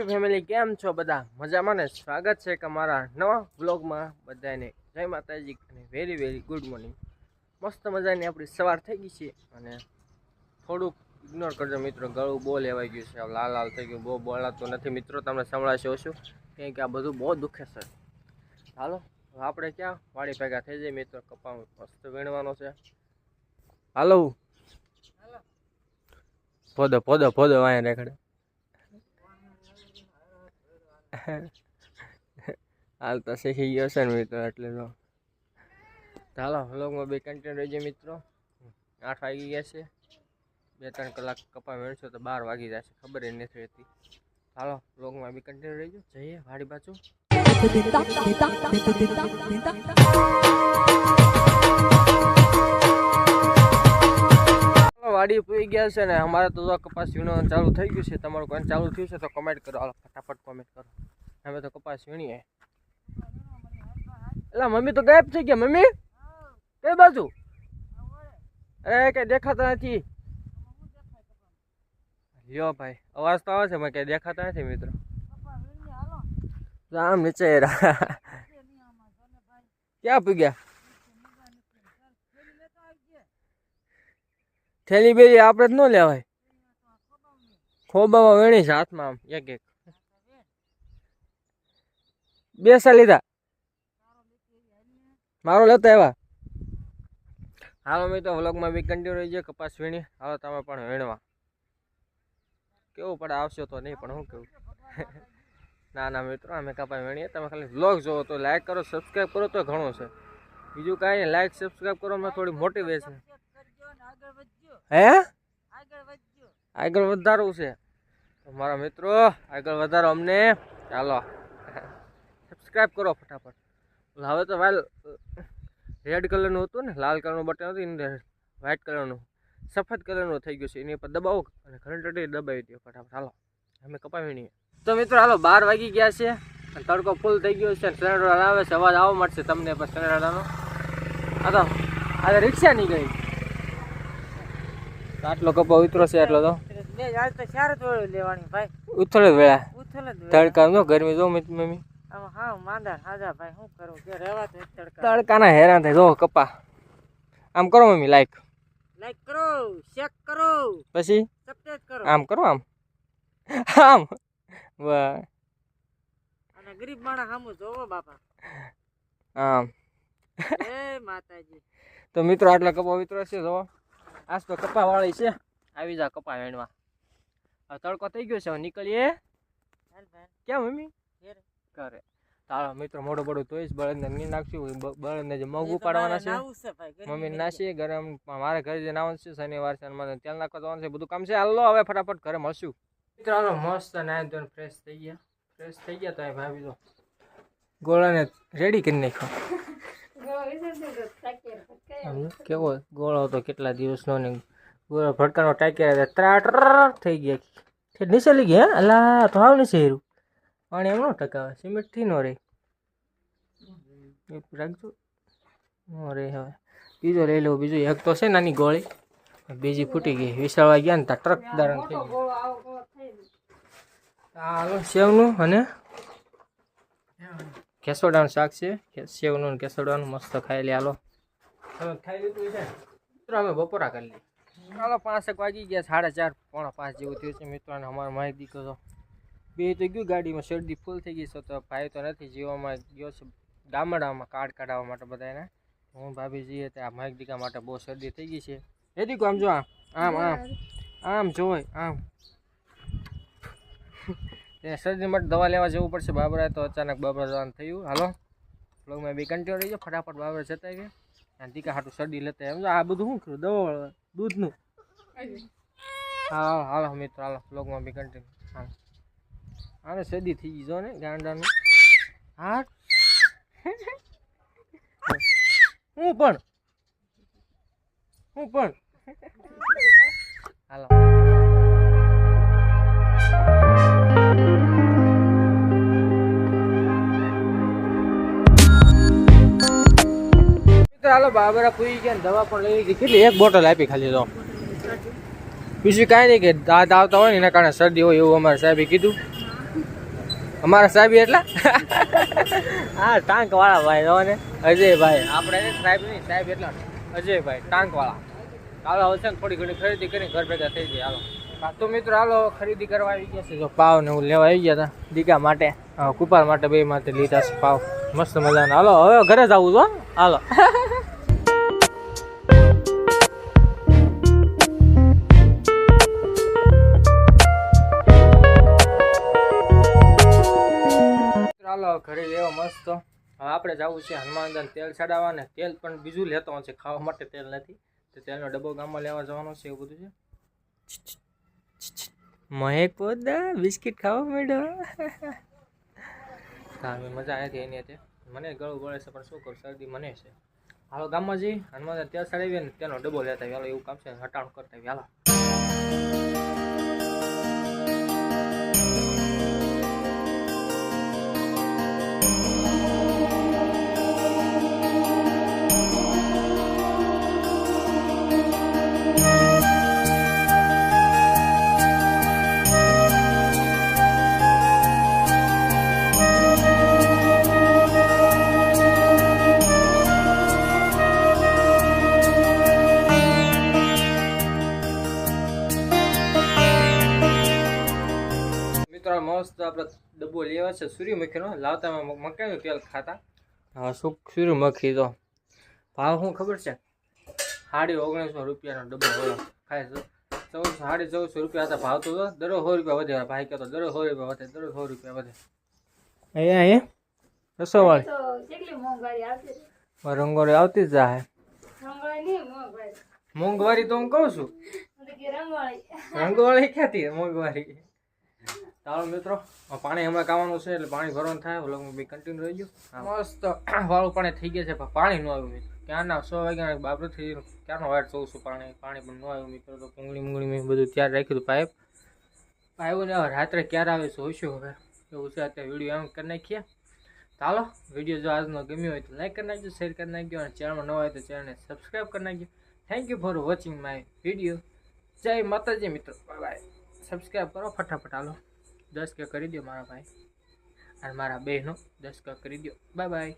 YouTube family કેમ છો બધા? મજામાં ને? સ્વાગત છે કે મારા નવા વ્લોગમાં બધાને જય માતાજી અને વેરી વેરી ગુડ મોર્નિંગ મસ્ત મજાની આપણી સવાર થઈ ગઈ છે અને થોડુંક ઇગ્નોર કરજો મિત્રો ગળું બહુ લેવાઈ ગયું છે. લાલ લાલ થઈ ગયું બહુ બોલાતું નથી. મિત્રો તમને સંભળાશે ઓછું કેમ કે આ બધું બહુ દુખે છે. હાલો આપણે ક્યાં? વાડી ભેગા થઈ જઈએ મિત્રો કપા મસ્ત વીણવાનો છે. હાલો. પોદો પોદો પોદો વાયા રેખડે. હાલ તો શીખી ગયો છે ને મિત્રો, એટલે તો ચાલો, વ્લોગમાં બે કન્ટેન્ટ રહેજો મિત્રો. આઠ વાગી ગયા છે. બે ત્રણ કલાક કપા મેળશો તો બાર વાગી જશે, ખબર એ નથી રહેતી. ચાલો, વ્લોગમાં બી કન્ટેન્ટ રહેજો. જઈએ વાડી બાજુ. વાડી પૂરી ગયા છે ને, અમારે તો કપાસ વીણવાનું ચાલુ થઈ ગયું છે. તમારું કોઈ ચાલુ થયું છે તો કમેન્ટ કરો. ફટાફટ કમેન્ટ કરો. અમે તો કપાસ વીણીએ. એટલે મમ્મી તો ગાયબ થઈ ગયા, મમ્મી? કઈ બાજુ? અરે, કઈ દેખાતા નથી. લ્યો ભાઈ, અવાજ તો આવે છે મેં કઈ દેખાતા નથી મિત્રો. આમ નીચે રહ્યા. ક્યાં પૂગ્યા થેલી બેલી આપણે જ ન લેવાય. ખોબામાં વેણી છે હાથમાં આમ એક એક બે સા લીધા. મારો લેતા એવા હાલો મિત્રો તો વ્લોગમાં બી કન્ટિન્યુ રહી જાય કપાસ વીણી. હાલો તમે પણ વીણવા. કેવું પડે આવશો તો નહીં પણ હું કેવું? ના ના મિત્રો અમે કપાસ વીણીએ. તમે ખાલી વ્લોગ જોવો તો લાઈક કરો સબસ્ક્રાઈબ કરો તો ઘણું છે. બીજું કાંઈ નહીં લાઈક સબસ્ક્રાઈબ કરો મેં થોડી મોટિવેશન હે? આગળ વધારવું છે. મારા મિત્રો આગળ વધારો અમને. ચાલો. સબસ્ક્રાઈબ કરો ફટાફટ. હવે તો વાલ રેડ કલરનું હતું ને લાલ કલરનું બટન હતું એને વ્હાઇટ કલરનું સફેદ કલરનું થઈ ગયું છે. એની પર દબાવો અને ઘંટડી દબાવી દો ફટાફટ. હાલો અમે કપાવી નહીં. તો મિત્રો હાલો બાર વાગી ગયા છે અને તડકો ફૂલ થઈ ગયો છે સનેડો આવે છે. અવાજ આવવા મળશે તમને પણ સનેડાનો આ તો આ તો રિક્ષા નહીં ગઈ. આટલો કપા ઉતરો છે એટલો તો. ચાર જ લેવાની ભાઈ. ઉથળે વેળા. ઉથળે તડકા ગરમી જો મમ્મી. તડકાના હેરાન થાય. જો કપા. આમ કરો મમ્મી લાઈક લાઈક કરો શેક કરો. પછી? સબસ્ક્રાઇબ કરો. આમ કરો આમ? આમ? વાહ. અને ગરીબ માણસ સામું જોવો બાપા. આમ. એ માતાજી. તો મિત્રો આટલા કપા મિત્રો છે જો. આજ તો કપા વાળી છે. આવી જા કપા વેણવા. તડકો થઈ ગયો છે નીકળીએ. કેમ મમ્મી? ઘેરે. કરે. તારા મિત્રો મોઢું બડું તોઈશ બળદને નહીં નાખશું. બળદને જે મગ ઉપાડવાના છે. મમ્મી. નાસી ગરમ મારે ઘરે જઈને આવવાનું છે શનિવાર છે મને તેલ નાખવા જવાનું છે બધું કામ છે. હાલો હવે ફટાફટ ઘરે મળશું. મિત્રો હાલો મસ્ત નાય ધોઈને ફ્રેશ થઈ ગયા. ફ્રેશ થઈ ગયા તો એ ભાભી તો ગોળાને રેડી કરી નાખ્યો. કેવો ગોળો હતો કેટલા દિવસનો ને ગોળો ભડકાનો ટાંક્યા ત્રાટ થઈ ગયા. નીચે લઈ ગયા હે? અલા તો આવ નીચે હેરું પાણી એમ નો ટકાવે, સિમેન્ટથી નો રહે. રાખજો. નો રે હવે. બીજો લઈ લો બીજું એક તો છે નાની ગોળી. બીજી ફૂટી ગઈ. વિશાળવા ગયા ને ત્યાં ટ્રક દારણ થઈ ગયું. સેવનું અને કેસોડાનું શાક છે. સેવનું કેસોડાનું મસ્ત ખાઈ લે, હાલો. ખાઈ લીધું છે? મિત્રો, અમે બપોરા કરી લઈએ. ચાલો પાંચેક વાગી ગયા, સાડા ચાર, પોણા પાંચ જેવું થયું છે. મિત્રોને અમારો માહિતી દીકરો બે તો ગયું ગાડીમાં શરદી ફૂલ થઈ ગઈ છે તો ભાઈ તો નથી જીવામાં ગયો છે. ગામડામાં કાર્ડ કાઢવા માટે બધાને હું ભાભી જઈએ ત્યાં માઇક દીકા માટે બહુ શરદી થઈ ગઈ છે. એ દીકો આમ જો આમ આમ આમ આમ જોય આમ. તે શરદી માટે દવા લેવા જવું પડશે બાબરા તો અચાનક બાબરા જવાનું થયું. હાલો બ્લોગમાં બી કન્ટિન્યુ રહી જાઓ ફટાફટ બાબરા જતા ગયા અને દીકા હાટું શરદી લેતા એમ જો આ બધું શું કર્યું? દવા વાળવા દૂધનું હા હાલો મિત્રો હાલો બ્લોગમાં બી કન્ટિન્યુ હાલો. આને શરદી થઈ ગઈ જો ને ગાંડાનું. હા હું પણ. હું પણ. હાલો. બાબરા પૂરી ગયા ને દવા પણ લઈ લીધી કેટલી? એક બોટલ આપી ખાલી તો. બીજું કાંઈ નહીં કે દાંત આવતા હોય એના કારણે શરદી હોય એવું અમારે સાહેબે કીધું. અમારા સાહેબ એટલા? હા ટાંક વાળા ભાઈ ને. અજયભાઈ. આપણે સાહેબ નહીં સાહેબ એટલા. અજયભાઈ ટાંક વાળા હાલો ને થોડી ઘણી ખરીદી કરીને ઘર ભેગા થઈ જાય હાલો. તો મિત્રો હાલો ખરીદી કરવા આવી ગયા છે. જો પાવ ને હું લેવા આવી ગયા હતા દીકા માટે. કુપાર માટે બે માટે લીધા છે પાવ. મસ્ત મજાના. હાલો હવે ઘરે જ આવું છું હાલો. ઘરે લેવા મસ્ત. હવે આપણે જવું છે હનુમાનદાન તેલ ચડાવવા ને તેલ પણ બીજું લેતો છે, ખાવા માટે તેલ નથી. તેલનો ડબ્બો ગામમાં લેવા જવાનો છે, એવું બધું છે. મહેક પોદા બિસ્કિટ ખાવા મેડમ હા મજા નથી એની અત્યારે. મને ગળું ગળે છે, પણ શું કરું, શરદી મને છે. હાલો ગામમાં જઈ હનુમાન તેલ ચડાવીએ ને તેનો ડબ્બો લેતા. હાલો એવું કામ છે, હટાણું કરતા. હાલો. મસ્ત આપણે ડબ્બો લેવા છે સૂર્યમુખીનો. લાવતા અમે મકાઈનું તેલ ખાતા. હા શું સૂર્યમુખી તો. ભાવ શું ખબર છે? સાડી ઓગણીસો રૂપિયાનો ડબ્બો હોય. ખાય છે. ચૌદસો સાડી ચૌદસો રૂપિયા હતા. ભાવ તો દરો સો રૂપિયા વધે. ભાઈ કહેતો દરો સો રૂપિયા વધે દરો સો રૂપિયા વધે. અહીંયા અહીંયા? રસો વાળી મોંઘવારી રંગોળી આવતી જ જાય મોંઘવારી. તો હું કહું છું. રંગોળી ક્યાંથી? મોંઘવારી. ચાલો મિત્રો. આ પાણી હમણાં કાવાનું છે એટલે પાણી ભરવાનું થાય. વ્લોગમાં બી કન્ટિન્યુ રહી ગયું. મસ્ત. વાળું પાણી થઈ ગયા છે પણ પાણી ન આવ્યું મિત્રો. ક્યારના સો વાગ્યા બાબરથી ક્યારનો વાટ જોઉં છું પાણી? પાણી પણ ન આવ્યું મિત્રો. તો પૂંગળી મૂંગળી મેં બધું તૈયાર રાખ્યું હતું પાઇપ. આવ્યું ને હવે રાત્રે ક્યારે આવે છે હોઈશું હવે. એવું છે અત્યારે વીડિયો એમ કરી નાખીએ. ચાલો વીડિયો જો આજનો ગમ્યો હોય તો લાઈક કરી નાખજો શેર કરી નાખજો અને ચેનલમાં ન હોય તો ચેનલને સબસ્ક્રાઈબ કરી નાખજો. Thank you for watching my video જય માતાજી મિત્રો. બાય બાય સબસ્ક્રાઈબ કરો ફટાફટ હાલો. દસ કે કરી દો મારા ભાઈ. અને મારા બહેનો દસ કે કરી દો બાય બાય